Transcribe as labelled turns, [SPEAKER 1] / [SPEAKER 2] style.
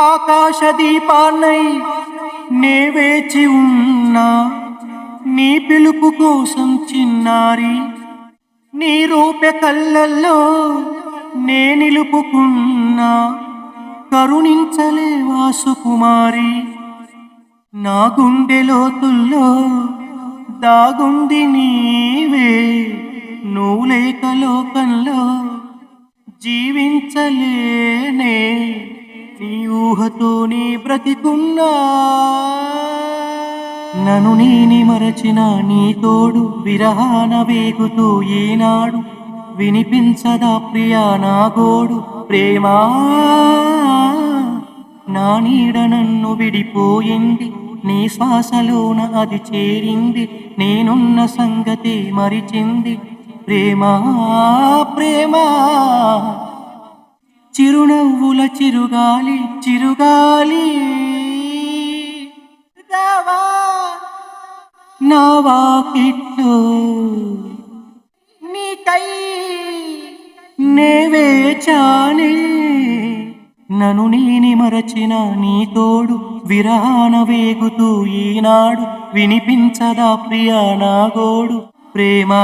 [SPEAKER 1] ఆకాశ దీపాన్నై నే వేచి ఉన్నా నీ పిలుపు కోసం చిన్నారి. నీ రూప కళ్ళల్లో నే నిలుపుకున్నా కరుణించలే వాసుకుమారి. నా గుండె లోతుల్లో దాగుంది నీవే నువ్వు లేక లోకంలో జీవించలేనే. ఊహతోనే బ్రతికున్నా నను నీని మరచిన నీ తోడు విరహాన వేగుతూ ఏనాడు. వినిపించదా ప్రియా నా గోడు ప్రేమా? నా నీడ నన్ను విడిపోయింది నీ శ్వాసలోన అది చేరింది నేనున్న సంగతి మరిచింది. ప్రేమా ప్రేమా? చిరునవ్వుల చిరుగాలి చిరుగాలి. రావా నా వాకిట్లో నీకై నేవే వేచానే నను నేని మరచిన నీ తోడు విరహాన వేగుతూ ఈనాడు వినిపించదా ప్రియా నాగోడు ప్రేమా.